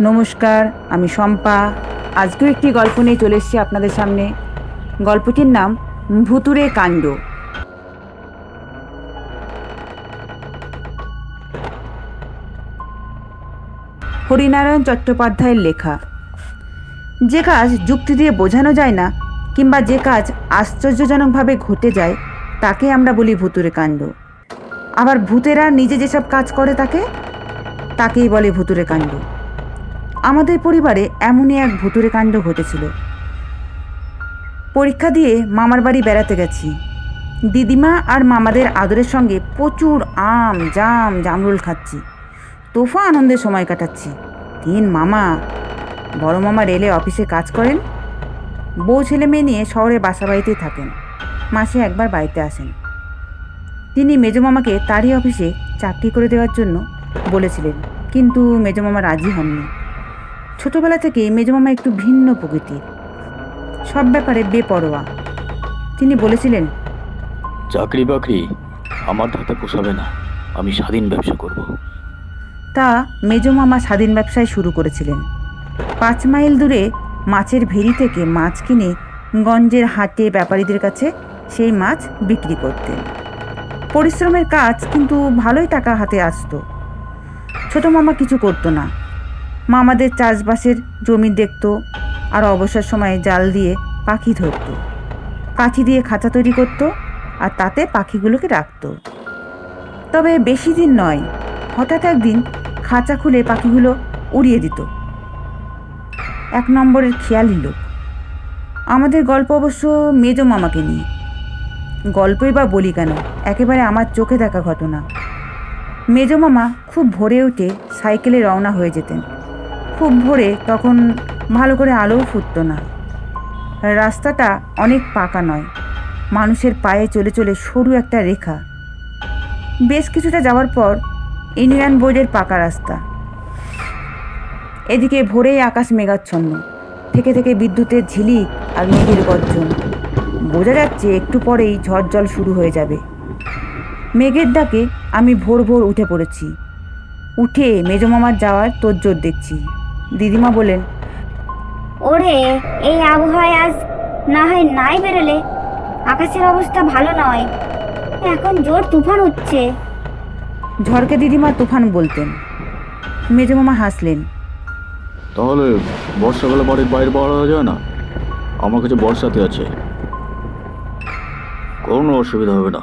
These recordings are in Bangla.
নমস্কার, আমি শম্পা। আজকেও একটি গল্প নিয়ে চলে এসেছি আপনাদের সামনে। গল্পটির নাম ভুতুরে কাণ্ড। হরিনারায়ণ চট্টোপাধ্যায়ের লেখা। যে কাজ যুক্তি দিয়ে বোঝানো যায় না, কিংবা যে কাজ আশ্চর্যজনকভাবে ঘটে যায়, তাকে আমরা বলি ভুতুরে কাণ্ড। আবার ভূতেরা নিজে যেসব কাজ করে তাকে, তাকেই বলে ভুতুরে কাণ্ড। আমাদের পরিবারে এমনই এক ভুতুরে কাণ্ড ঘটেছিল। পরীক্ষা দিয়ে মামার বাড়ি বেড়াতে গেছি। দিদিমা আর মামাদের আদরের সঙ্গে প্রচুর আম, জাম, জামরুল খাচ্ছি। তোফা আনন্দের সময় কাটাচ্ছি। তিন মামা, বড় মামা রেলে অফিসে কাজ করেন। বউ ছেলে মেয়ে নিয়ে শহরে বাসা বাড়িতেই থাকেন। মাসে একবার বাড়িতে আসেন। তিনি মেজমামাকে তারই অফিসে চাকরি করে দেওয়ার জন্য বলেছিলেন, কিন্তু মেজমামা রাজি হননি। ছোটবেলা থেকেই মেজমামা একটু ভিন্ন প্রকৃতির সব ব্যাপারে বেপরোয়া। তিনি বলেছিলেন চাকরি বাকরি আমার হাতে পোষাবে না আমি স্বাধীন ব্যবসা করব। তা মেজমামা স্বাধীন ব্যবসায় শুরু করেছিলেন। পাঁচ মাইল দূরে মাছের ভেরি থেকে মাছ কিনে গঞ্জের হাটে ব্যাপারীদের কাছে সেই মাছ বিক্রি করতেন। পরিশ্রমের কাজ কিন্তু ভালোই টাকা হাতে আসতো। ছোট মামা কিছু করতো না। মামাদের চাষবাসের জমি দেখতো আর অবসর সময়ে জাল দিয়ে পাখি ধরত। কাঠি দিয়ে খাঁচা তৈরি করতো আর তাতে পাখিগুলোকে রাখতো। তবে বেশি দিন নয়, হঠাৎ একদিন খাঁচা খুলে পাখিগুলো উড়িয়ে দিত। এক নম্বরের খেয়ালই লোক আমাদের গল্প অবশ্য মেজ মামাকে নিয়ে। গল্পই বা বলি কেন, একেবারে আমার চোখে দেখা ঘটনা। মেজ মামা খুব ভোরে উঠে সাইকেলে রওনা হয়ে যেতেন। খুব ভোরে, তখন ভালো করে আলোও ফুটতো না। রাস্তাটা অনেক পাকা নয়। মানুষের পায়ে চলে চলে সরু একটা রেখা। বেশ কিছুটা যাওয়ার পর ইন্ডিয়ান বোর্ডের পাকা রাস্তা। এদিকে ভোরেই আকাশ মেঘাচ্ছন্ন। থেকে থেকে বিদ্যুতের ঝিলিক আর মেঘের গর্জন। বোঝা যাচ্ছে একটু পরেই ঝড় জল শুরু হয়ে যাবে। মেঘের ডাকে আমি ভোর ভোর উঠে পড়েছি। উঠে মেজমামার যাওয়ার তোজ্জোর দেখছি। দিদিমা বলেন ওরে এই আবহাওয়ায় আজ না হয় নাই বেরোলে? আকাশের অবস্থা ভালো নয়। এখন জোর তুফান হচ্ছে ঝড়কে দিদিমা তুফান বলতেন। মেজমামা হাসলেন। তাহলে বর্ষাকালে বাড়ির বাইরে হওয়া যায় না? আমার কাছে বর্ষাতে আছে। কোনো অসুবিধা হবে না।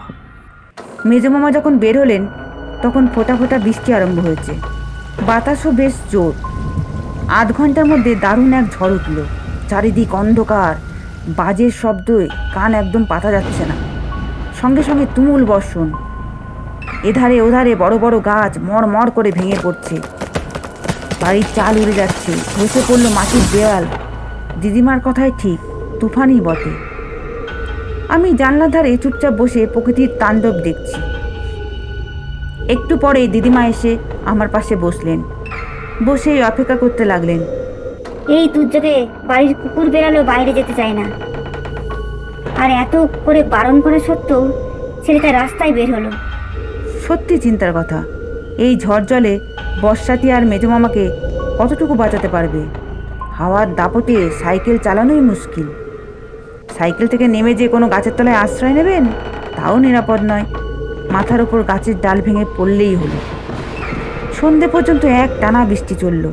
মেজমামা যখন বের হলেন তখন ফোঁটা ফোঁটা বৃষ্টি আরম্ভ হয়েছে। বাতাসও বেশ জোর। আধ ঘণ্টার মধ্যে দারুণ এক ঝড় উঠল। চারিদিক অন্ধকার। বাজের শব্দে কান একদম পাতা যাচ্ছে না। সঙ্গে সঙ্গে তুমুল বর্ষণ। এধারে ওধারে বড় বড় গাছ মর মর করে ভেঙে পড়ছে। বাড়ির চাল উড়ে যাচ্ছে। ধসে পড়ল মাটির দেওয়াল দিদিমার কথাই ঠিক, তুফানই বটে। আমি জানলার ধারে চুপচাপ বসে প্রকৃতির তাণ্ডব দেখছি। একটু পরে দিদিমা এসে আমার পাশে বসলেন। বসেই অপেক্ষা করতে লাগলেন। এই দুর্যোগে বাড়ির কুকুর বেরালো বাইরে যেতে চায় না। আর এত করে বারণ করা সত্ত্বেও ছেলেটা রাস্তায় বের হলো। সত্যি চিন্তার কথা এই ঝড় জলে বর্ষাতি আর মেজমামাকে কতটুকু বাঁচাতে পারবে? হাওয়ার দাপটে সাইকেল চালানোই মুশকিল। সাইকেল থেকে নেমে যে কোনো গাছের তলায় আশ্রয় নেবেন তাও নিরাপদ নয়। মাথার ওপর গাছের ডাল ভেঙে পড়লেই হলো। সন্ধে পর্যন্ত এক টানা বৃষ্টি চলল।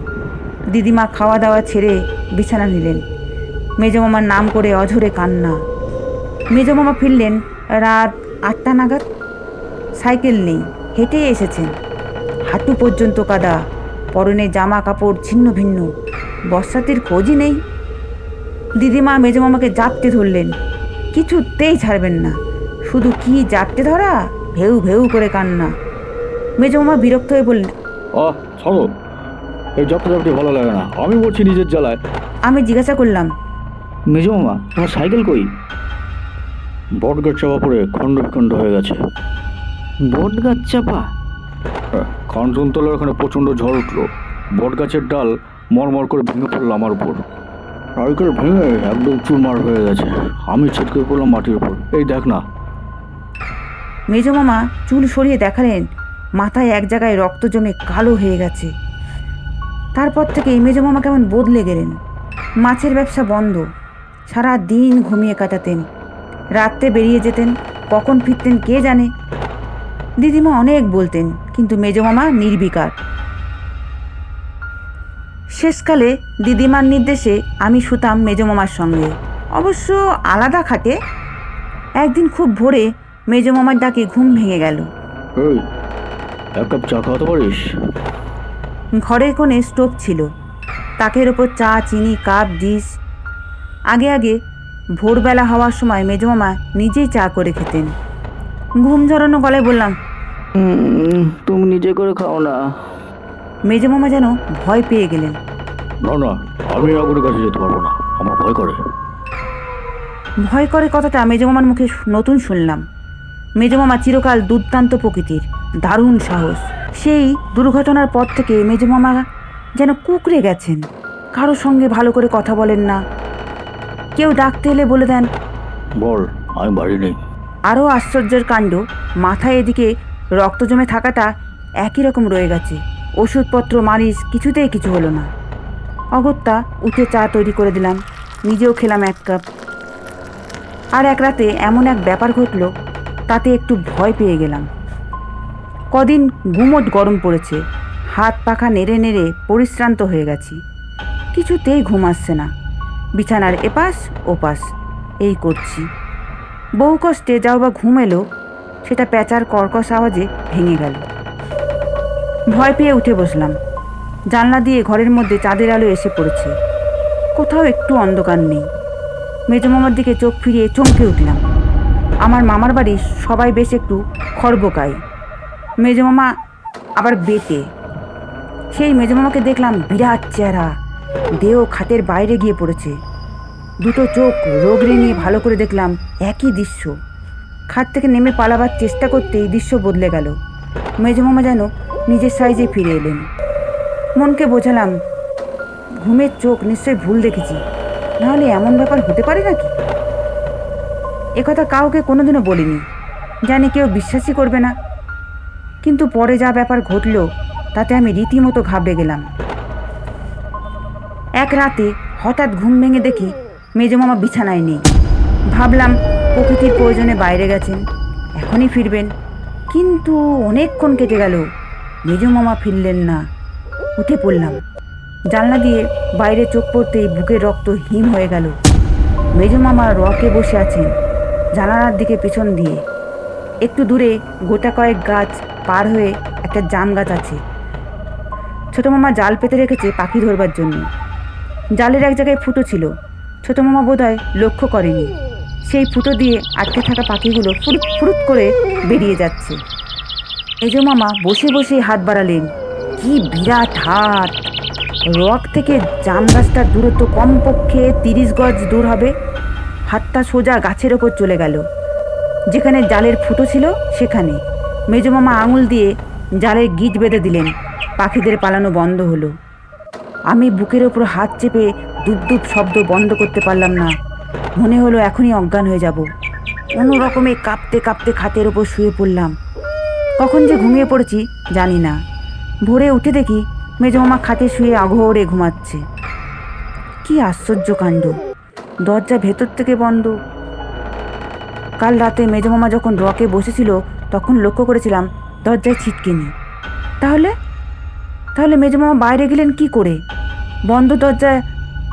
দিদিমা খাওয়া দাওয়া ছেড়ে বিছানা নিলেন। মেজমামার নাম করে অঝরে কান্না। মেজমামা ফিরলেন রাত আটটা নাগাদ। সাইকেল নেই হেঁটেই এসেছেন। হাঁটু পর্যন্ত কাদা, পরনে জামা কাপড় ছিন্ন ভিন্ন। বর্ষাতির খোঁজই নেই। দিদিমা মেজমামাকে জাপটে ধরলেন। কিছুতেই ছাড়বেন না। শুধু কি জাপটে ধরা? ভেউ ভেউ করে কান্না। মেজমামা বিরক্ত হয়ে বললেন আহ ছাড়ো। এই জপটি ভালো লাগে না। আমি বলছি নিজের জ্বালায়। আমি জিজ্ঞাসা করলাম। মেজো মামা তোমার সাইকেল কই? বট গাছ চাপা পড়ে খণ্ড বিখণ্ড হয়ে গেছে। বট গাছ চাপা কাঞ্চনতলার ওখানে প্রচণ্ড ঝড় উঠল। বট গাছের ডাল মরমর করে ভেঙে পড়ল আমার উপর। সাইকেল ভেঙে একদম চুরমার হয়ে গেছে। আমি ছিটকে পড়লাম মাটির উপর। এই দেখ না। মেজমামা চুল সরিয়ে দেখালেন। মাথায় এক জায়গায় রক্ত জমে কালো হয়ে গেছে। তারপর থেকে মেজো মামা কেমন বদলে গেলেন। মাছের ব্যবসা বন্ধ। সারা দিন ঘুমিয়ে কাটাতেন। রাত্রে বেরিয়ে যেতেন। কখন ফিরতেন কে জানে? দিদিমা অনেক বলতেন, কিন্তু মেজো মামা নির্বিকার। শেষকালে দিদিমার নির্দেশে আমি শুতাম মেজো মামার সঙ্গে। অবশ্য আলাদা খাটে। একদিন খুব ভোরে মেজো মামার ডাকে ঘুম ভেঙে গেল। এক কাপ চা খাওয়াতে পারিস? ঘরের কোণে স্টোভ ছিল। তাকের ওপর চা চিনি কাপ ডিশ। আগে আগে ভোরবেলা হওয়ার সময় মেজো মামা নিজেই চা করে খেতেন। ঘুম ঝরানো গলায় বললাম তুমি নিজে করে খাও না। মেজো মামা যেন ভয় পেয়ে গেলেন। না না আমি কাছে যেতে পারব না। আমার ভয় করে। ভয় করে কথাটা মেজো মামার মুখে নতুন শুনলাম। মেজো মামা চিরকাল দুর্দান্ত প্রকৃতির। দারুণ সাহস। সেই দুর্ঘটনার পর থেকে মেজো মামা যেন কুকড়ে গেছেন। কারও সঙ্গে ভালো করে কথা বলেন না। কেউ ডাকতে এলে বলে দেন বল আমি বাড়ি নেই। আরও আশ্চর্যের কাণ্ড মাথায় এদিকে রক্ত জমে থাকাটা একই রকম রয়ে গেছে। ওষুধপত্র মালিশ কিছুতেই কিছু হলো না। অগত্যা উঠে চা তৈরি করে দিলাম নিজেও খেলাম এক কাপ। আর এক রাতে এমন এক ব্যাপার ঘটলো তাতে একটু ভয় পেয়ে গেলাম। কদিন গুমট গরম পড়েছে, হাত পাখা নেড়ে নেড়ে পরিশ্রান্ত হয়ে গেছি। কিছুতেই ঘুম আসছে না। বিছানার এপাশ, ওপাশ, এই করছি। বহু কষ্টে যাও বা ঘুম এলো, সেটা প্যাঁচার কর্কশ আওয়াজে ভেঙে গেল। ভয় পেয়ে উঠে বসলাম। জানলা দিয়ে ঘরের মধ্যে চাঁদের আলো এসে পড়েছে। কোথাও একটু অন্ধকার নেই। মেজো মামার দিকে চোখ ফিরিয়ে চমকে উঠলাম। আমার মামার বাড়ির সবাই বেশ একটু খর্বকায় মেজো মামা আবার বেটে সেই মেজো মামাকে দেখলাম বিরাট চেহারা। দেহ খাতের বাইরে গিয়ে পড়েছে। দুটো চোখ রোগড়ে নিয়ে ভালো করে দেখলাম একই দৃশ্য। খাট থেকে নেমে পালাবার চেষ্টা করতেই দৃশ্য বদলে গেল। মেজমামা যেন নিজের সাইজে ফিরে এলেন। মনকে বোঝালাম, ঘুমের চোখ নিশ্চয়ই ভুল দেখেছি। নাহলে এমন ব্যাপার হতে পারে নাকি? একথা কাউকে কোনোদিনও বলিনি। জানি কেউ বিশ্বাসই করবে না। কিন্তু পরে যা ব্যাপার ঘটলো, তাতে আমি রীতিমতো ঘাবড়ে গেলাম। এক রাতে হঠাৎ ঘুম ভেঙে দেখি মেজমামা বিছানায় নেই। ভাবলাম প্রকৃতির প্রয়োজনে বাইরে গেছেন, এখনই ফিরবেন। কিন্তু অনেকক্ষণ কেটে গেল, মেজমামা ফিরলেন না। উঠে পড়লাম। জানলা দিয়ে বাইরে চোখ পড়তেই বুকের রক্ত হিম হয়ে গেল। মেজমামা রকে বসে আছেন। জানালার দিকে পেছন দিয়ে। একটু দূরে গোটা কয়েক গাছ পার হয়ে একটা জাম গাছ আছে। ছোটো মামা জাল পেতে রেখেছে পাখি ধরবার জন্য। জালের এক জায়গায় ফুটো ছিল। ছোটো মামা বোধহয় লক্ষ্য করেনি। সেই ফুটো দিয়ে আটকে থাকা পাখিগুলো ফুরুত ফুরুত করে বেরিয়ে যাচ্ছে। এজো মামা বসে বসে হাত বাড়ালেন। কি বিরাট হাত! রক থেকে জাম গাছটার দূরত্ব কমপক্ষে তিরিশ গজ দূর হবে। হাতটা সোজা গাছের ওপর চলে গেল। যেখানে জালের ফুটো ছিল, সেখানে। মেজমামা আঙুল দিয়ে জালের গিট বেঁধে দিলেন। পাখিদের পালানো বন্ধ হলো। আমি বুকের ওপর হাত চেপে দুপ শব্দ বন্ধ করতে পারলাম না। মনে হলো এখনই অজ্ঞান হয়ে যাব। কোনো রকমে কাঁপতে কাঁপতে খাতের ওপর শুয়ে পড়লাম। কখন যে ঘুমিয়ে পড়েছি, জানি না। ভোরে উঠে দেখি মেজমামা খাটে শুয়ে আঘোরে ঘুমাচ্ছে। কি আশ্চর্য কাণ্ড। দরজা ভেতর থেকে বন্ধ। কাল রাতে মেজমামা যখন রকে বসেছিল, তখন লক্ষ্য করেছিলাম দরজায় ছিটকে নেই। তাহলে? তাহলে মেজমামা বাইরে গেলেন কি করে? বন্ধ দরজায়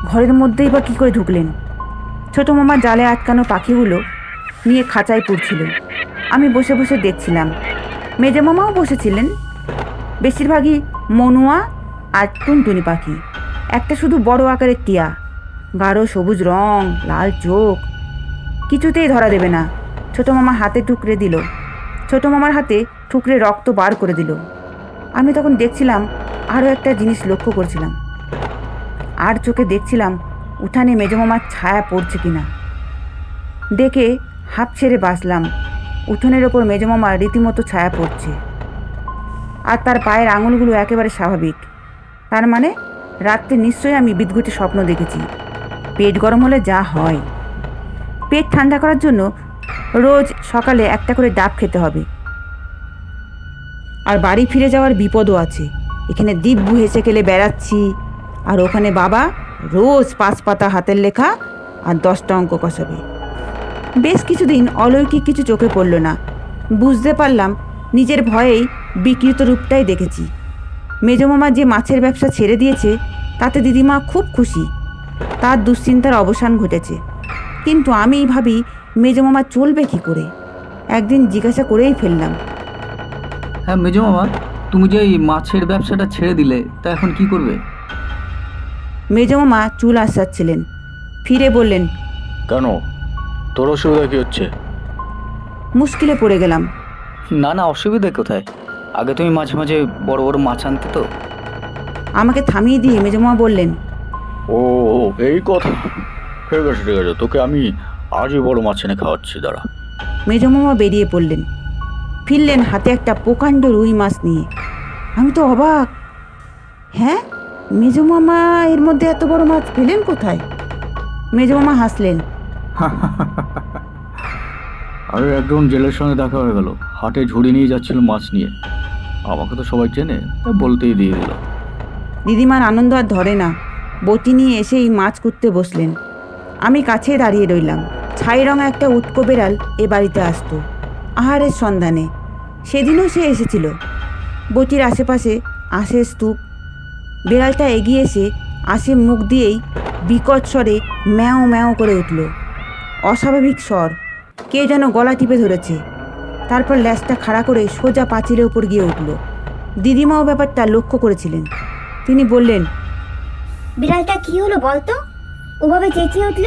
ঘরের মধ্যেই বা কী করে ঢুকলেন? ছোটো মামা জালে আটকানো পাখিগুলো নিয়ে খাঁচায় পুড়ছিল। আমি বসে বসে দেখছিলাম। মেজো মামাও বসেছিলেন। বেশিরভাগই মনুয়া আর টুনটুনি পাখি। একটা শুধু বড় আকারের টিয়া। গাঢ় সবুজ রং, লাল চোখ। কিছুতেই ধরা দেবে না। ছোট মামা হাতে টুকরে দিল। ছোট মামার হাতে ঠুকরে রক্ত বার করে দিল। আমি তখন দেখছিলাম, আরও একটা জিনিস লক্ষ্য করছিলাম। আর চোখে দেখছিলাম, উঠানে মেজমামার ছায়া পড়ছে কিনা। দেখে হাঁপ ছেড়ে বাসলাম উঠোনের ওপর মেজমামার রীতিমতো ছায়া পড়ছে। আর তার পায়ের আঙুলগুলো একেবারে স্বাভাবিক। তার মানে রাত্রে নিশ্চয়ই আমি বিদঘুটে স্বপ্ন দেখেছি। পেট গরম হলে যা হয়। পেট ঠান্ডা করার জন্য রোজ সকালে একটা করে ডাব খেতে হবে। আর বাড়ি ফিরে যাওয়ার বিপদও আছে। এখানে দিব্যু হেসে খেলে বেড়াচ্ছি। আর ওখানে বাবা রোজ পাঁচ পাতা হাতের লেখা আর দশটা অঙ্ক কষাবে। বেশ কিছুদিন অলৌকিক কিছু চোখে পড়ল না। বুঝতে পারলাম নিজের ভয়েই বিকৃত রূপটাই দেখেছি। মেজমামা যে মাছের ব্যবসা ছেড়ে দিয়েছে, তাতে দিদিমা খুব খুশি। তার দুশ্চিন্তার অবসান ঘটেছে। কিন্তু আমি ভাবি মেজমামা চলবে কি করে? একদিন জিজ্ঞাসা করেই ফেললাম। হ্যাঁ মেজো মামা তুমি যে এই মাছের ব্যবসাটা ছেড়ে দিলে তা এখন কি করবে? মেজমামা চুল আসাচ্ছিলেন ফিরে বললেন কেন? তোর অসুবিধা কি হচ্ছে? মুশকিলে পড়ে গেলাম। না না অসুবিধা কোথায়? আগে তুমি মাঝে মাঝে বড় বড় মাছ আনতে তো। আমাকে থামিয়ে দিয়ে মেজমামা বললেন ও এই কথা। ঠিক আছে ঠিক আছে তোকে আমি আজই বড় মাছ এনে খাওয়াচ্ছি দাঁড়া। মেজমামা বেরিয়ে পড়লেন। ফিরলেন হাতে একটা প্রকাণ্ড রুই মাছ নিয়ে। আমি তো অবাক। হ্যাঁ মেজমামা এর মধ্যে এত বড় মাছ পেলেন কোথায়? মেজমামা হাসলেন। আরে একজন জেলের সঙ্গে দেখা হয়ে গেল। হাটে ঝুড়ি নিয়ে যাচ্ছিল মাছ নিয়ে। আমাকে তো সবাই চেনে তাই বলতেই দিয়ে দিল। দিদিমার আনন্দ আর ধরে না। বটি নিয়ে এসেই মাছ কুটতে বসলেন। আমি কাছে দাঁড়িয়ে রইলাম। ছাই রঙা একটা উটকো বেড়াল এ বাড়িতে আসতো। আহারের সন্ধানে। সেদিনও সে এসেছিল। বটির আশেপাশে আশের স্তূপ। বেড়ালটা এগিয়ে এসে আশে মুখ দিয়েই বিকট স্বরে ম্যাও ম্যাও করে উঠল। অস্বাভাবিক স্বর। কে যেন গলা টিপে ধরেছে। তারপর ল্যাসটা খাড়া করে সোজা পাঁচিলের উপর গিয়ে উঠল। দিদিমাও ব্যাপারটা লক্ষ্য করেছিলেন। তিনি বললেন বিড়ালটা কি হলো বলতো? ওভাবে চেঁচিয়ে উঠল?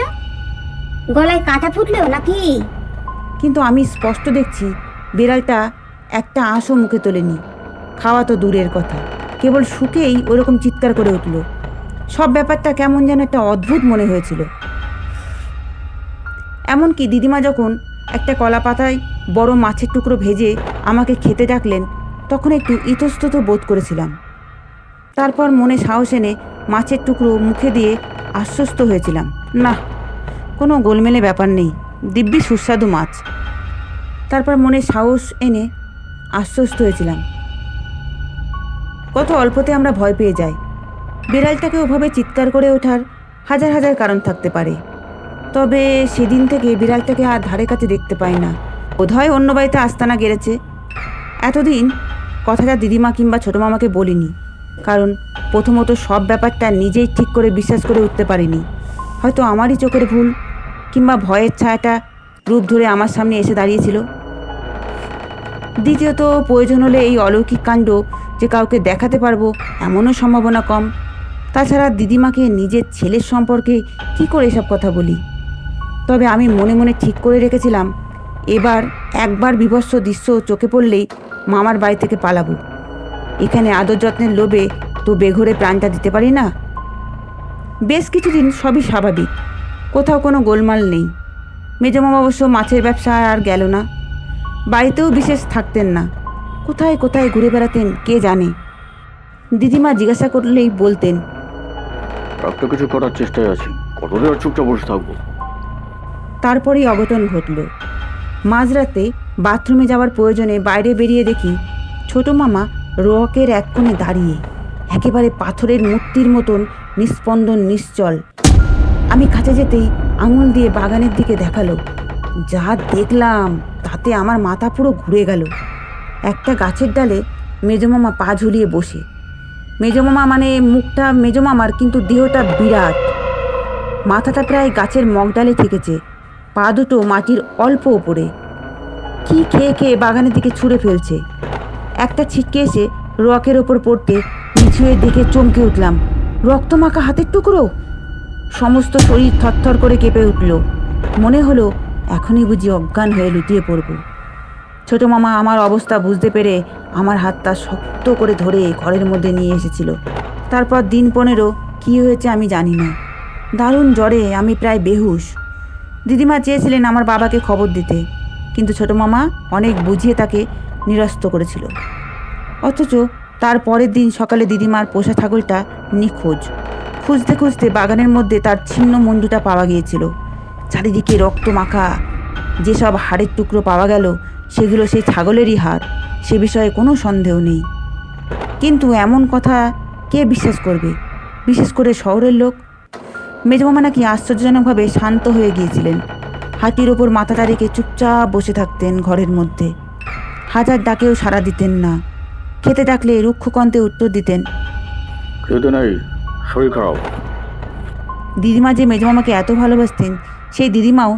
গলায় কাঁটা ফুটলো নাকি? কিন্তু আমি স্পষ্ট দেখছি বিড়ালটা একটা আঁশও মুখে তোলেনি। খাওয়া তো দূরের কথা। কেবল সুখেই ওরকম চিৎকার করে উঠল। সব ব্যাপারটা কেমন যেন একটা অদ্ভুত মনে হয়েছিল। এমনকি দিদিমা যখন একটা কলা পাতায় বড় মাছের টুকরো ভেজে আমাকে খেতে ডাকলেন, তখন একটু ইতস্তত বোধ করেছিলাম। তারপর মনে সাহস এনে মাছের টুকরো মুখে দিয়ে আশ্বস্ত হয়েছিলাম। না, কোনো গোলমেলে ব্যাপার নেই। দিব্যি সুস্বাদু মাছ। তারপর মনে সাহস এনে আশ্বস্ত হয়েছিলাম। কত অল্পতে আমরা ভয় পেয়ে যাই। বিড়ালটাকে ওভাবে চিৎকার করে ওঠার হাজার হাজার কারণ থাকতে পারে। তবে সেদিন থেকে বিড়ালটাকে আর ধারে কাছে দেখতে পাই না। বোধহয় অন্য বাড়িতে আস্তানা গেড়েছে। এতদিন কথাটা দিদিমা কিংবা ছোটো মামাকে বলিনি। কারণ প্রথমত সব ব্যাপারটা নিজেই ঠিক করে বিশ্বাস করে উঠতে পারিনি। হয়তো আমারই চোখের ভুল, কিংবা ভয়ের ছায়াটা রূপ ধরে আমার সামনে এসে দাঁড়িয়েছিল। দ্বিতীয়ত, প্রয়োজন হলে এই অলৌকিক কাণ্ড যে কাউকে দেখাতে পারব এমনও সম্ভাবনা কম। তাছাড়া দিদিমাকে নিজের ছেলের সম্পর্কে কী করে এসব কথা বলি? তবে আমি মনে মনে ঠিক করে রেখেছিলাম, এবার একবার বিভৎস দৃশ্য চোখে পড়লেই মামার বাড়ি থেকে পালাবো। এখানে আদর যত্নের লোভে তো বেঘরে প্রাণটা দিতে পারি না? বেশ কিছুদিন সবই স্বাভাবিক। কোথাও কোনো গোলমাল নেই। মেজমামা অবশ্য মাছের ব্যবসা আর গেল না। বাড়িতেও বিশেষ থাকতেন না। কোথায় কোথায় ঘুরে বেড়াতেন কে জানে? দিদিমা জিজ্ঞাসা করলেই বলতেন একটা কিছু করার চেষ্টায় আছি। কতদিন আর চুপচাপ বসে থাকব? তারপরেই অঘটন ঘটল। মাঝরাতে বাথরুমে যাওয়ার প্রয়োজনে বাইরে বেরিয়ে দেখি ছোট মামা রকের এক কোণে দাঁড়িয়ে, একেবারে পাথরের মূর্তির মতন নিস্পন্দন নিশ্চল। আমি কাছে যেতেই আঙুল দিয়ে বাগানের দিকে দেখাল। যা দেখলাম, তাতে আমার মাথা পুরো ঘুরে গেল। একটা গাছের ডালে মেজমামা পা ঝুলিয়ে বসে। মেজমামা মানে মুখটা মেজমামার, কিন্তু দেহটা বিরাট। মাথাটা প্রায় গাছের মগডালে ঠেকেছে পা দুটো মাটির অল্প ওপরে। কি খেয়ে খেয়ে বাগানের দিকে ছুঁড়ে ফেলছে? একটা ছিটকে এসে রকের ওপর পড়তে হয়ে দেখে চমকে উঠলাম। রক্তমাখা হাতের টুকরো? সমস্ত শরীর থরথর করে কেঁপে উঠল। মনে হলো এখনই বুঝি অজ্ঞান হয়ে লুটিয়ে পড়ব। ছোট মামা, আমার অবস্থা বুঝতে পেরে আমার হাতটা শক্ত করে ধরে ঘরের মধ্যে নিয়ে এসেছিল। তারপর দিন পনেরো কী হয়েছে আমি জানি না। দারুণ জ্বরে আমি প্রায় বেহুশ। দিদিমা চেয়েছিলেন আমার বাবাকে খবর দিতে। কিন্তু ছোট মামা অনেক বুঝিয়ে তাকে নিরস্ত করেছিল। অথচ তার পরের দিন সকালে দিদিমার পোষা ছাগলটা নিখোঁজ। খুঁজতে খুঁজতে বাগানের মধ্যে তার ছিন্ন মন্ডুটা পাওয়া গিয়েছিল। চারিদিকে রক্ত মাখা, যেসব হাড়ের টুকরো পাওয়া গেল, সেগুলো সেই ছাগলেরই হাড়, সে বিষয়ে কোনো সন্দেহ নেই। কিন্তু এমন কথা কে বিশ্বাস করবে? বিশেষ করে শহরের লোক? মেজমামা নাকি আশ্চর্যজনকভাবে শান্ত হয়ে গিয়েছিলেন। হাতির ওপর মাথাটা রেখে চুপচাপ বসে থাকতেন ঘরের মধ্যে। হাজার ডাকেও সাড়া দিতেন না। খেতে ডাকলে রুক্ষ কণ্ঠে উত্তর দিতেন খেতে নেই শরীর খারাপ দিদিমা যে মেজমামাকে এত ভালোবাসতেন সেই দিদিমাও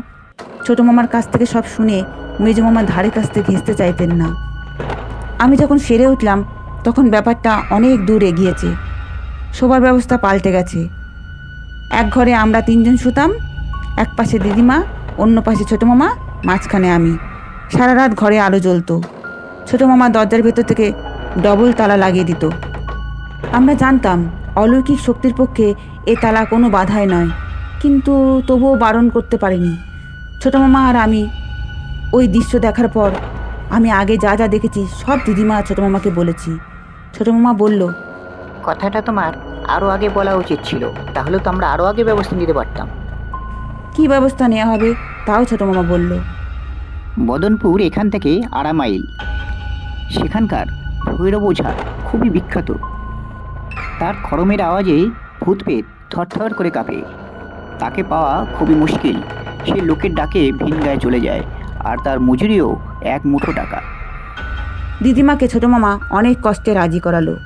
ছোটো মামার কাছ থেকে সব শুনে মেজমামার ধারে কাছ থেকে ঘেঁচতে চাইতেন না। আমি যখন সেরে উঠলাম তখন ব্যাপারটা অনেক দূর এগিয়েছে। শোবার ব্যবস্থা পাল্টে গেছে। এক ঘরে আমরা তিনজন শুতাম এক পাশে দিদিমা অন্য পাশে ছোটো মামা মাঝখানে আমি। সারা রাত ঘরে আলো জ্বলতো। ছোটো মামা দরজার ভেতর থেকে ডবল তালা লাগিয়ে দিত। আমরা জানতাম অলৌকিক শক্তির পক্ষে এ তালা কোনো বাধাই নয় কিন্তু তবুও বারণ করতে পারিনি। ছোটো মামা আর আমি ওই দৃশ্য দেখার পর আমি আগে যা যা দেখেছি সব দিদিমা ছোটো মামাকে বলেছি। ছোটো মামা বলল কথাটা তোমার আরও আগে বলা উচিত ছিল তাহলে তো আমরা আরও আগে ব্যবস্থা নিতে পারতাম। কী ব্যবস্থা নেওয়া হবে তাও ছোটো মামা বলল। বদনপুর এখান থেকে আড়া মাইল সেখানকার ভৈরব ওঝা খুবই বিখ্যাত। তার খরমের আওয়াজে ভূতপেত থরথর করে কাঁপে। তাকে পাওয়া খুবই মুশকিল। সে লোকের ডাকে ভিন গায়ে চলে যায় আর তার মজুরিও এক মুঠো টাকা। দিদিমাকে ছোটো মামা অনেক কষ্টে রাজি করালো।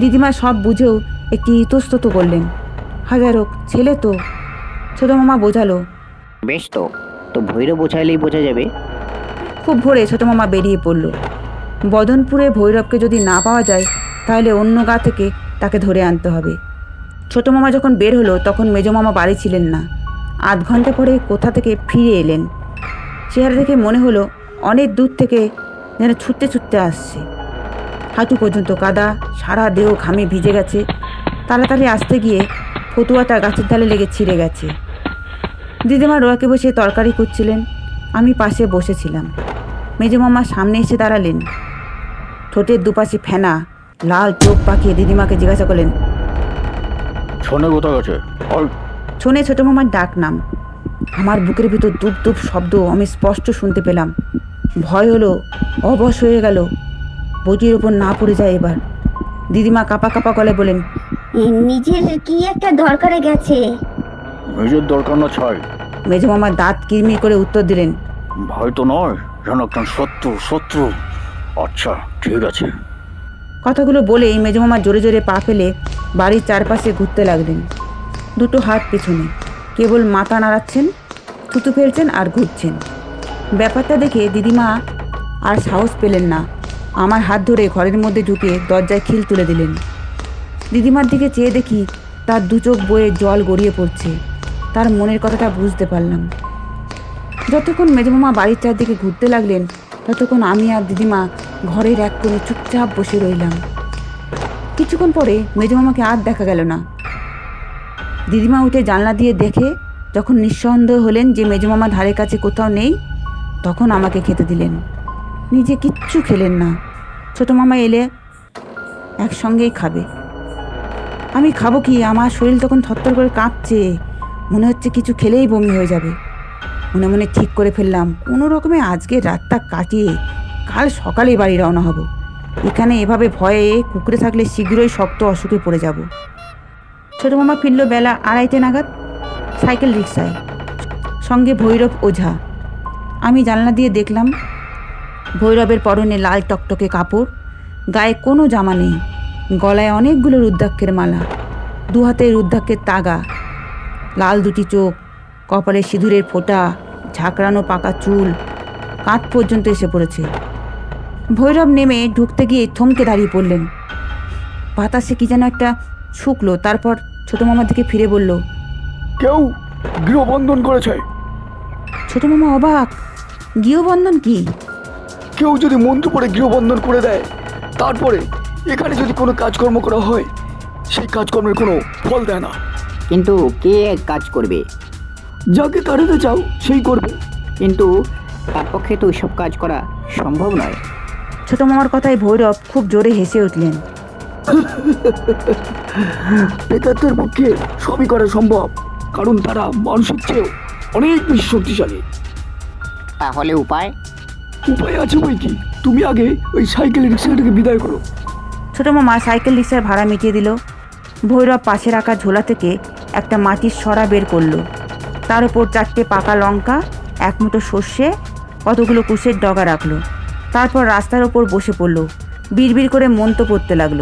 দিদিমা সব বুঝেও একটি ইতস্তত করলেন হাজার হোক ছেলে তো। ছোটো মামা বোঝালো বেশ তো তো ভৈরব বোঝাইলেই বোঝা যাবে? খুব ভোরে ছোটো মামা বেরিয়ে পড়ল। বদনপুরে ভৈরবকে যদি না পাওয়া যায়, তাহলে অন্য গা থেকে তাকে ধরে আনতে হবে। ছোটো মামা যখন বের হলো, তখন মেজো মামা বাড়ি ছিলেন না। আধ ঘণ্টা পরে কোথা থেকে ফিরে এলেন? চেহারা দেখে মনে হলো অনেক দূর থেকে যেন ছুটতে ছুটতে আসছে। হাঁটু পর্যন্ত কাদা, সারা দেহ ঘামে ভিজে গেছে। তাড়াতাড়ি আসতে গিয়ে ফতুয়াটা গাছের ডালে লেগে ছিঁড়ে গেছে। দিদিমা রোয়াকে বসে তরকারি করছিলেন। আমি পাশে বসেছিলাম। মেজো মামা সামনে এসে দাঁড়ালেন। ঠোঁটের দুপাশে ফেনা। লাল চোখ পাকিয়ে দিদিমাকে জিজ্ঞাসা করলেন ছনে কোথা গেছে আর শোনে ছোটো মামার ডাক নাম। আমার বুকের ভিতর দুপ দুপ শব্দ আমি স্পষ্ট শুনতে পেলাম। ভয় হলো অবশ হয়ে গেল। বটির ওপর না পড়ে যায় এবার। দিদিমা কাপা কাপা গলায় বলেন নিজের কি একটা দরকারে গেছে? নিজের দরকার না ছাই। মেজো মামার দাঁত কিরমির করে উত্তর দিলেন ভয় তো নয় যেন একজন শত্রু শত্রু। আচ্ছা ঠিক আছে। কথাগুলো বলেই মেজো মামা জোরে জোরে পা ফেলে বাড়ির চারপাশে ঘুরতে লাগলেন। দুটো হাত পেছনে, কেবল মাথা নাড়াচ্ছেন, থুতু ফেলছেন আর ঘুরছেন। ব্যাপারটা দেখে দিদিমা আর সাহস পেলেন না। আমার হাত ধরে ঘরের মধ্যে ঢুকে দরজায় খিল তুলে দিলেন। দিদিমার দিকে চেয়ে দেখি তার দু চোখ বয়ে জল গড়িয়ে পড়ছে। তার মনের কথাটা বুঝতে পারলাম। যতক্ষণ মেজমামা বাড়ির চারদিকে ঘুরতে লাগলেন, ততক্ষণ আমি আর দিদিমা ঘরের এক কোণে চুপচাপ বসে রইলাম। কিছুক্ষণ পরে মেজমামাকে আর দেখা গেল না। দিদিমা উঠে জানলা দিয়ে দেখে যখন নিঃসন্দেহ হলেন যে মেজমামা ধারে কাছে কোথাও নেই, তখন আমাকে খেতে দিলেন। নিজে কিচ্ছু খেলেন না। ছোটো মামা এলে একসঙ্গেই খাবে। আমি খাব কি? আমার শরীর তখন থরথর করে কাঁপছে। মনে হচ্ছে কিছু খেলেই বমি হয়ে যাবে। মনে মনে ঠিক করে ফেললাম। কোনো রকমে আজকে রাতটা কাটিয়ে কাল সকালেই বাড়ি রওনা হব। এখানে এভাবে ভয়ে কুকুরে থাকলে শীঘ্রই শক্ত অসুখে পড়ে যাব। ছোটো মামা ফিরল বেলা আড়াইটে নাগাদ, সাইকেল রিক্সায় সঙ্গে ভৈরব ওঝা। আমি জানলা দিয়ে দেখলাম, ভৈরবের পরনে লাল টকটকে কাপড়, গায়ে কোনো জামা নেই, গলায় অনেকগুলো রুদ্রাক্ষের মালা, দু হাতে রুদ্রাক্ষের তাগা, লাল দুটি চোখ, কপালে সিঁদুরের ফোঁটা, ঝাঁকড়ানো পাকা চুল, কাঁধ পর্যন্ত এসে পড়েছে। ভৈরব নেমে ঢুকতে গিয়ে থমকে দাঁড়িয়ে পড়লেন। বাতাসে কি যেন একটা শুকলো তারপর ছোটো মামার দিকে ফিরে বলল কেউ গৃহবন্ধন করেছে। ছোটো মামা অবাক গৃহবন্ধন কি? কেউ যদি মন্ত্র পড়ে গৃহবন্ধন করে দেয় তারপরে এখানে যদি কোনো কাজকর্ম করা হয় সেই কাজকর্মের কোনো ফল দেয় না। কিন্তু কে কাজ করবে? যাকে তাড়াতে চাও সেই করবে। কিন্তু তার পক্ষে তো সব কাজ করা সম্ভব নয়। ছোটো মামার কথায় ভৈরব খুব জোরে হেসে উঠলেন। প্রেতাত্মের পক্ষে সবই করা সম্ভব কারণ তারা মানুষের চেয়েও অনেক বেশি শক্তিশালী। তাহলে উপায়? উপায় আছে বই কি? তুমি আগে ওই সাইকেল রিক্সাটাকে বিদায় করো। ছোটো মামা সাইকেল রিক্সার ভাড়া মিটিয়ে দিল। ভৈরব পাশে রাখা ঝোলা থেকে একটা মাটির সরা বের করল। তার উপর চারটে পাকা লঙ্কা এক মুঠো সর্ষে কতগুলো কুশের ডগা রাখল। তারপর রাস্তার ওপর বসে পড়ল। বিড়বিড় করে মন্ত্র পড়তে লাগল।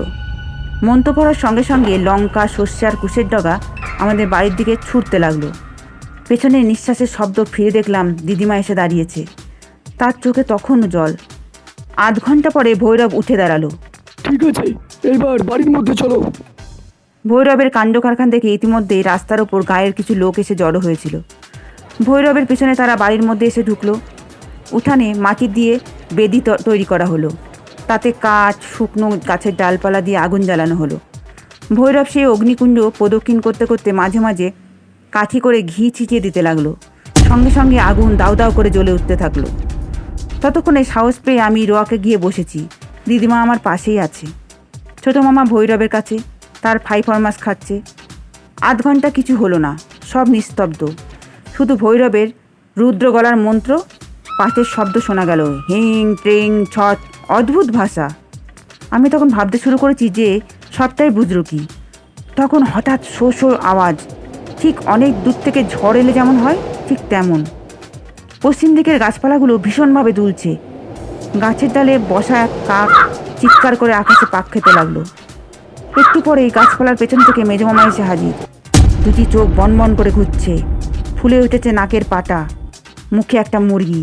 মন্ত্র পড়ার সঙ্গে সঙ্গে লঙ্কা সর্ষে আর কুশের ডগা আমাদের বাড়ির দিকে ছুটতে লাগল। পেছনে নিঃশ্বাসের শব্দ ফিরে দেখলাম দিদিমা এসে দাঁড়িয়েছে। তার চোখে তখনও জল। আধ ঘণ্টা পরে ভৈরব উঠে দাঁড়াল। ঠিক আছে এইবার বাড়ির মধ্যে চলো। ভৈরবের কাণ্ড কারখান দেখে ইতিমধ্যেই রাস্তার ওপর গায়ের কিছু লোক এসে জড়ো হয়েছিল। ভৈরবের পেছনে তারা বাড়ির মধ্যে এসে ঢুকলো। উঠানে মাটি দিয়ে বেদি তৈরি করা হলো। তাতে কাঠ, শুকনো গাছের ডালপালা দিয়ে আগুন জ্বালানো হলো। ভৈরব সেই অগ্নিকুণ্ড প্রদক্ষিণ করতে করতে মাঝে মাঝে কাঠি করে ঘি ছিটিয়ে দিতে লাগল। সঙ্গে সঙ্গে আগুন দাউ দাউ করে জ্বলে উঠতে থাকল। ততক্ষণে সাহস পেয়ে আমি রোয়াকে গিয়ে বসেছি। দিদিমা আমার পাশেই আছে। ছোট মামা ভৈরবের কাছে, তার ফাই ফরমাস খাচ্ছে। আধ ঘণ্টা কিছু হলো না, সব নিস্তব্ধ। শুধু ভৈরবের রুদ্র গলার মন্ত্র পাশের শব্দ শোনা গেল। হিং, ট্রিং, ছট, অদ্ভুত ভাষা। আমি তখন ভাবতে শুরু করেছি যে সবটাই বুঝলো কি তখন হঠাৎ শো শো আওয়াজ, ঠিক অনেক দূর থেকে ঝড় এলে যেমন হয়, ঠিক তেমন। পশ্চিম দিকের গাছপালাগুলো ভীষণভাবে দুলছে। গাছের ডালে বসা এক কাক চিৎকার করে আকাশে পাক খেতে লাগল। একটু পরেই গাছপালার পেছন থেকে মেজমামা এসে হাজির। দুটি চোখ বনবন করে ঘুরছে। ফুলে উঠেছে নাকের পাটা, মুখে একটা মুরগি।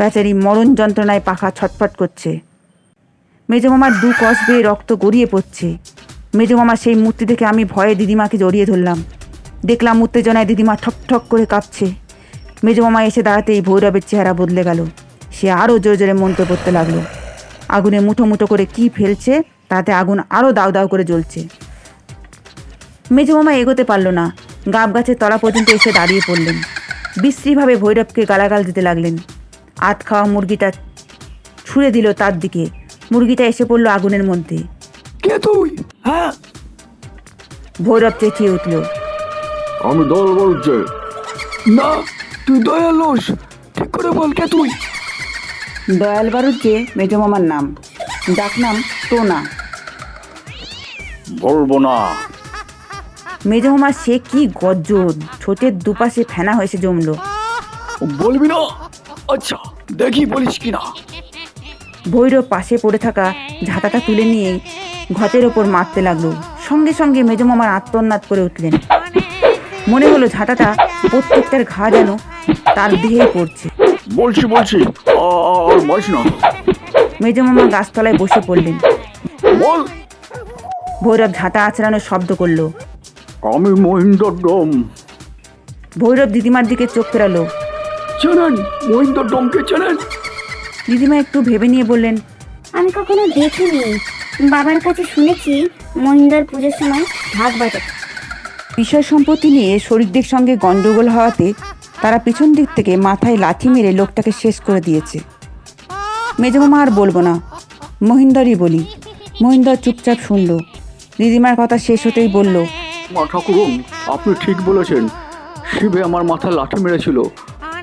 বেচারি মরণ যন্ত্রণায় পাখা ছটফট করছে। মেজমামার দু কষ বেয়ে রক্ত গড়িয়ে পড়ছে। মেজমামার সেই মূর্তি দেখে আমি ভয়ে দিদিমাকে জড়িয়ে ধরলাম। দেখলাম উত্তেজনায় দিদিমা ঠক ঠক করে কাঁপছে। মেজমামা এসে দাঁড়াতেই ভৈরবের চেহারা বদলে গেল। সে আরও জোরে জোরে মন্ত্র পড়তে লাগল। আগুনে মুঠো মুঠো করে কি ফেলছে, তাতে আগুন আরও দাউ দাউ করে জ্বলছে। মেজমামা এগোতে পারল না। গাব গাছের তলা পর্যন্ত এসে দাঁড়িয়ে পড়লেন। বিশ্রীভাবে ভৈরবকে গালাগাল দিতে লাগলেন। আত খাওয়া মুরগিটা ছুঁড়ে দিল তার দিকে। মুরগিটা এসে পড়ল আগুনের মধ্যে। কে তুই? হ্যাঁ। ভৈরব চেঁচিয়ে উঠল। আমি দল বলছে। না তুই দয়ালোস ঠিক করে বল কে তুই? দয়াল বারুজ্জে মেজমামার নাম। ডাকনাম টোনা। বলব না। মেজমামা সে কি গর্জন। ছোটের দুপাশে ফেনা হয়েছে জমলো। বলবি না? আচ্ছা। দেখি বলিস কিনা ভৈরব পাশে পড়ে থাকা ঝাঁটাটা তুলে নিয়ে ঘটের ওপর মারতে লাগল। সঙ্গে সঙ্গে মেজমামার আত্মনাদ করে উঠলেন। মনে হলো ঝাঁটাটা প্রত্যেকটার ঘা যেন তার দেহেই পড়ছে। বলছি বলছি আর না। মেজমামা গাছতলায় বসে পড়লেন। বল। ভৈরব ঝাঁটা আছড়ানোর শব্দ করল। আমি মহিন্দর ডোম ভৈরব দিদিমার দিকে চোখ ফেরালো। চেনেন? মহিন্দর ডমকে চেনেন? দিদিমা একটু ভেবে নিয়ে বললেন আমি কখনো দেখিনি। বাবার কাছে শুনেছি মহিন্দার পুজোর সময় ঢাক বাজে বিষয় সম্পত্তি নিয়ে শরিকদের সঙ্গে গন্ডগোল হওয়াতে তারা পিছন দিক থেকে মাথায় লাথি মেরে লোকটাকে শেষ করে দিয়েছে। মেজমামা আর বলব না মহিন্দরই বলি। মহিন্দর চুপচাপ শুনলো। দিদিমার কথা শেষ হতেই বলল মা ঠাকুরুন আপনি ঠিক বলেছেন। শিবে আমার মাথায় লাঠি মেরেছিল।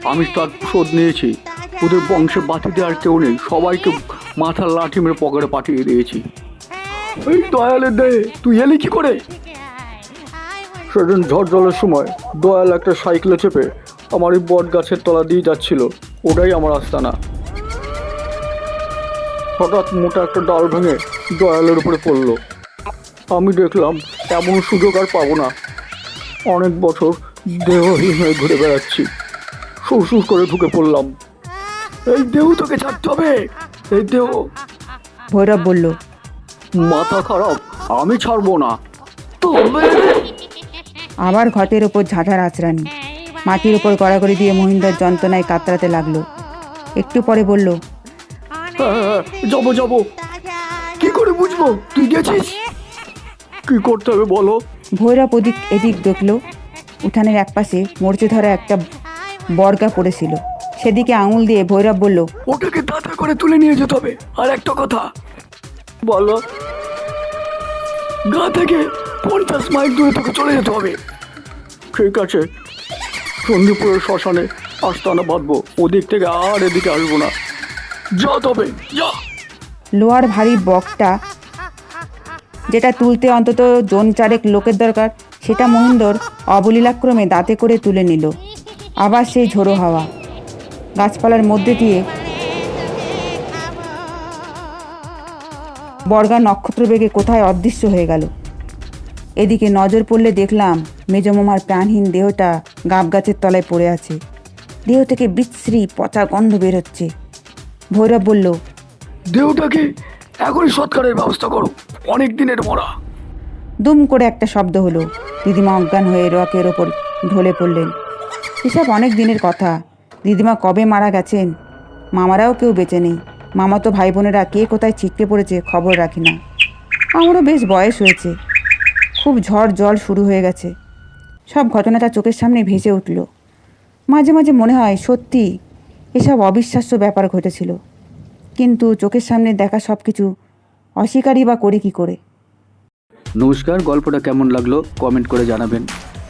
আমি তার শোধ নিয়েছি। ওদের বংশে বাতিতে দেওয়ার কেউ নেই। সবাইকে মাথার লাঠি মেরে পকেটে পাঠিয়ে দিয়েছি। এই দয়ালের দেহে, তুই এলি কি করে? সেদিন ঝড় জলের সময় দয়াল একটা সাইকেলে চেপে আমার এই বট গাছের তলা দিয়ে যাচ্ছিল। ওটাই আমার আস্তানা। হঠাৎ মোটা একটা ডাল ভেঙে দয়ালের উপরে পড়ল। আমি দেখলাম, এমন সুযোগ আর পাবো না। অনেক বছর দেহহীন হয়ে ঘুরে বেড়াচ্ছি। সুর করে ঢুকে পড়লাম। এই দেহ তোকে ছাড়তে হবে। এই দেহ। ভৈরব বলল মাথা খারাপ আমি ছাড়বো না। তবে আবার ঘটের ওপর ঝাঁঝার আচরানি মাটির ওপর গড়াগড়ি দিয়ে মহিন্দর যন্ত্রণায় কাতরাতে লাগল। একটু পরে বলল হ্যাঁ, যাব যাব। কি করে বুঝব? তুই গেছিস? কি করতে হবে বলো? ভৈরব ওদিক এদিক দেখল। উঠানের একপাশে মরচে ধরা একটা বর্গা পড়েছিল। সেদিকে আঙুল দিয়ে ভৈরব বলল ওটাকে দাঁতে করে তুলে নিয়ে যেতে হবে। আর একটা কথা বলো গা থেকে পঞ্চাশ মাইল দূরে তোকে চলে যেতে হবে। ঠিক আছে চণ্ডীপুরের শ্মশানে আস্তানা বাঁধবো। ওদিক থেকে আর এদিকে আসব না। যা তবে যা। লোহার ভারী বকটা যেটা তুলতে অন্তত জন চারেক লোকের দরকার সেটা মহেন্দ্র অবলীলাক্রমে দাঁতে করে তুলে নিল। আবার সেই ঝোড়ো হাওয়া। গাছপালার মধ্যে দিয়ে বর্গা নক্ষত্র বেগে কোথায় অদৃশ্য হয়ে গেল? এদিকে নজর পড়লে দেখলাম মেজমামার প্রাণহীন দেহটা গাব গাছের তলায় পড়ে আছে। দেহ থেকে বিশ্রী পচা গন্ধ বেরোচ্ছে ভৈরব বলল দেহটাকে এখনই সৎকারের ব্যবস্থা করো। অনেক দিনের মরা। দুম করে একটা শব্দ হলো। দিদিমা অজ্ঞান হয়ে রকের ওপর ঢলে পড়লেন। এসব অনেক দিনের কথা। দিদিমা কবে মারা গেছেন? মামারাও কেউ বেঁচে নেই। মামা তো ভাই বোনেরা কে কোথায় ছিটকে পড়েছে খবর রাখি না। আমারও বেশ বয়স হয়েছে। খুব ঝড় জল শুরু হয়ে গেছে। সব ঘটনাটা চোখের সামনে ভেসে উঠল। মাঝে মাঝে মনে হয়, সত্যি এসব অবিশ্বাস্য ব্যাপার ঘটেছিল। কিন্তু চোখের সামনে দেখা সব কিছু অস্বীকারই বা করি কী করে? নমস্কার, গল্পটা কেমন লাগল? কমেন্ট করে জানাবেন।